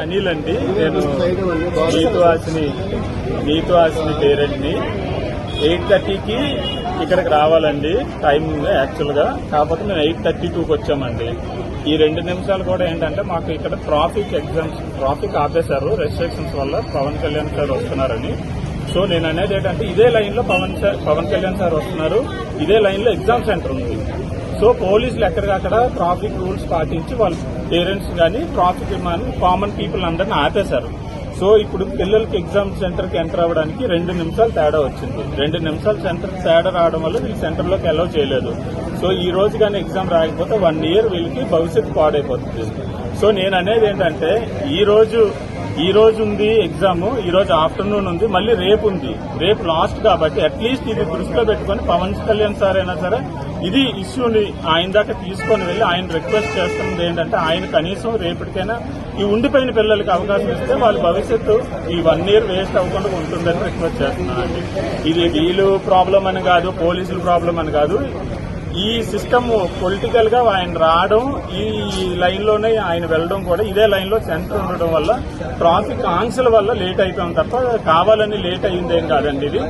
అనిల్ అండి. నేను నీతు హాసిని నీతు హాసిని పేరెంట్ని. ఎయిట్ థర్టీకి ఇక్కడికి రావాలండి. టైం యాక్చువల్గా. కాకపోతే మేము ఎయిట్ థర్టీ టూకి వచ్చామండి. ఈ రెండు నిమిషాలు కూడా ఏంటంటే మాకు ఇక్కడ ట్రాఫిక్ ఎగ్జామ్స్ ట్రాఫిక్ ఆపేశారు. రెస్ట్రిక్షన్స్ వల్ల పవన్ కళ్యాణ్ సార్ వస్తున్నారని. సో నేను అనేది ఏంటంటే ఇదే లైన్లో పవన్ సార్ పవన్ కళ్యాణ్ సార్ వస్తున్నారు. ఇదే లైన్లో ఎగ్జామ్ సెంటర్ ఉంది. సో పోలీసులు ఎక్కడికక్కడ ట్రాఫిక్ రూల్స్ పాటించి వాళ్ళ పేరెంట్స్ కానీ ట్రాఫిక్ కామన్ పీపుల్ అందరిని ఆపేశారు. సో ఇప్పుడు పిల్లలకి ఎగ్జామ్ సెంటర్కి ఎంటర్ అవ్వడానికి రెండు నిమిషాలు తేడా వచ్చింది. రెండు నిమిషాలు సెంటర్ తేడా రావడం వల్ల వీళ్ళు సెంటర్లోకి అలౌ చేయలేదు. సో ఈ రోజు కానీ ఎగ్జామ్ రాకపోతే వన్ ఇయర్ వీళ్ళకి భవిష్యత్తు పాడైపోతుంది. సో నేను అనేది ఏంటంటే ఈ రోజు ఈ రోజు ఉంది ఎగ్జామ్ ఈ రోజు ఆఫ్టర్నూన్ ఉంది మళ్ళీ రేపు ఉంది. రేపు లాస్ట్ కాబట్టి అట్లీస్ట్ ఇది దృష్టిలో పెట్టుకొని పవన్ కళ్యాణ్ సార్ అయినా సరే ఇది ఇష్యూని ఆయన దాకా తీసుకొని వెళ్ళి ఆయన రిక్వెస్ట్ చేస్తున్నది ఏంటంటే ఆయన కనీసం రేపటికైనా ఈ ఉండిపోయిన పిల్లలకి అవకాశం ఇస్తే వాళ్ళ భవిష్యత్తు ఈ వన్ ఇయర్ వేస్ట్ అవ్వకుండా ఉంటుందని రిక్వెస్ట్ చేస్తున్నానండి. ఇది వీళ్ళు ప్రాబ్లం అని కాదు పోలీసుల ప్రాబ్లం అని కాదు. ఈ సిస్టమ్ పొలిటికల్గా ఆయన రావడం ఈ లైన్లోనే ఆయన వెళ్ళడం కూడా ఇదే లైన్లో సెంటర్ ఉండడం వల్ల ట్రాఫిక్ ఆంక్షల వల్ల లేట్ అయిపోయాం తప్ప కావాలని లేట్ అయిందేం కాదండి ఇది.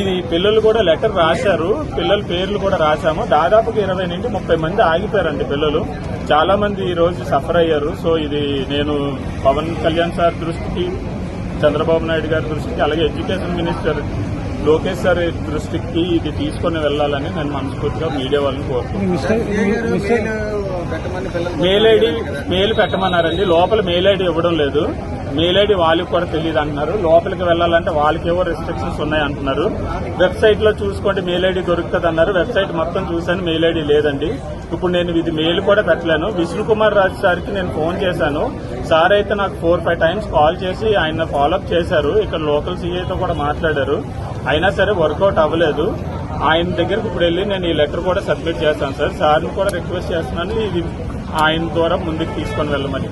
ఇది పిల్లలు కూడా లెటర్ రాశారు పిల్లల పేర్లు కూడా రాశాము. దాదాపుగా ఇరవై నుండి ముప్పై మంది ఆగిపోయారండి పిల్లలు. చాలా మంది ఈ రోజు సఫర్ అయ్యారు. సో ఇది నేను పవన్ కళ్యాణ్ సార్ దృష్టికి చంద్రబాబు నాయుడు గారి దృష్టికి అలాగే ఎడ్యుకేషన్ మినిస్టర్ లోకేష్ సార్ దృష్టికి ఇది తీసుకొని వెళ్ళాలని నేను మనస్ఫూర్తిగా మీడియా వాళ్ళని కోరుతున్నాను. మెయిల్ ఐడి మెయిల్ పెట్టమన్నారండి. లోపల మెయిల్ ఐడి ఇవ్వడం లేదు. మెయిల్ ఐడి వాళ్ళకి కూడా తెలియదు అంటున్నారు. లోపలికి వెళ్ళాలంటే వాళ్ళకి ఏవో రెస్ట్రిక్షన్స్ ఉన్నాయి అంటున్నారు. వెబ్సైట్లో చూసుకోండి మెయిల్ ఐడి దొరుకుతుంది అన్నారు వెబ్సైట్ మొత్తం చూశాను మెయిల్ ఐడి లేదండి. ఇప్పుడు నేను ఇది మెయిల్ కూడా పెట్టలేను. విష్ణు కుమార్ రాజు సార్కి నేను ఫోన్ చేశాను. సార్ అయితే నాకు ఫోర్ ఫైవ్ టైమ్స్ కాల్ చేసి ఆయన ఫాలోఅప్ చేశారు. ఇక్కడ లోకల్ సీఐతో కూడా మాట్లాడారు. అయినా సరే వర్కౌట్ అవ్వలేదు. ఆయన దగ్గరకు ఇప్పుడు వెళ్ళి నేను ఈ లెటర్ కూడా సబ్మిట్ చేస్తాను సార్. సార్ని కూడా రిక్వెస్ట్ చేస్తున్నాను. ఇది ఆయన ద్వారా ముందుకు తీసుకొని వెళ్ళమని.